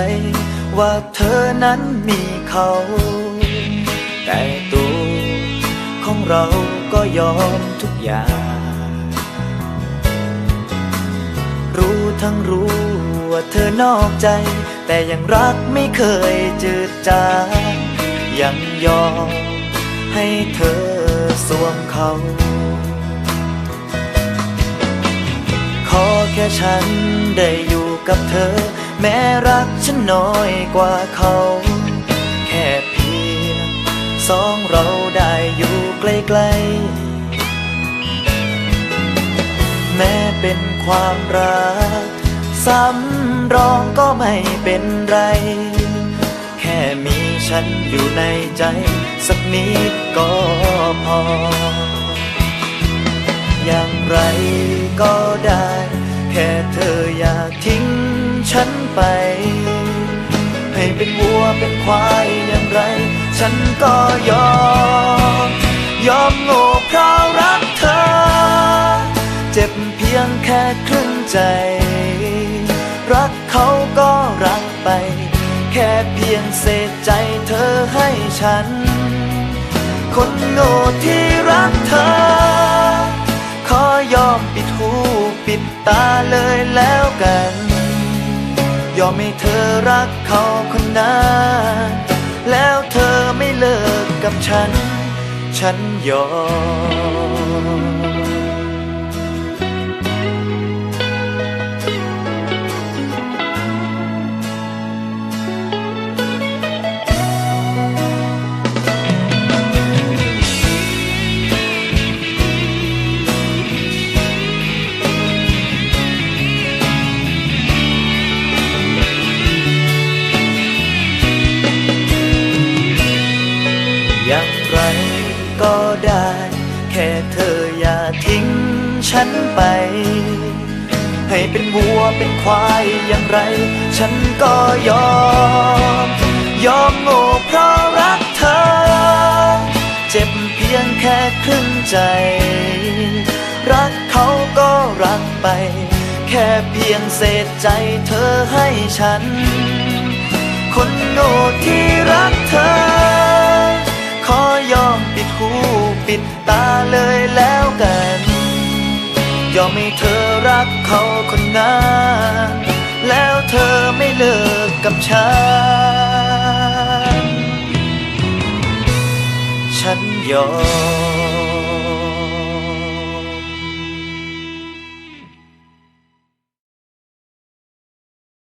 ใจว่าเธอนั้นมีเขา แต่ตัวของเราก็ยอมทุกอย่าง รู้ทั้งรู้ว่าเธอนอกใจ แต่ยังรักไม่เคยจืดจางยังยอมให้เธอสวมเขาขอแค่ฉันได้อยู่กับเธอ แม้รักฉันน้อยกว่าเขา แค่เพียงสองเราได้อยู่ใกล้ๆ แม้เป็นความรักสำรองก็ไม่เป็นไร แค่มีฉันอยู่ในใจ สักนิดก็พอ อย่างไรก็ได้ ควายอย่างไร ฉันก็ยอม ยอมโง่เพราะรักเธอ เจ็บเพียงแค่ครึ่งใจ รักเขาก็รักไป แค่เพียงเศษใจเธอให้ฉัน คนโง่ที่รักเธอ ขอยอมปิดหูปิดตาเลยแล้วกัน ยอมให้เธอรักเขาคนนั้นแล้วเธอไม่เลิกกับฉัน ฉันยอม อย่างไรก็ได้ แค่เธออย่าทิ้งฉันไป ให้เป็นวัวเป็นควายอย่างไร ฉันก็ยอม ยอมโง่เพราะรักเธอ เจ็บเพียงแค่ครึ่งใจ รักเขาก็รักไป แค่เพียงเศษใจเธอให้ฉัน คนโง่ที่รักเธอ ปิดตาเลยแล้วกัน ยอมให้เธอรักเขาคนนั้นแล้วเธอไม่เลิกกับฉัน ฉันยอม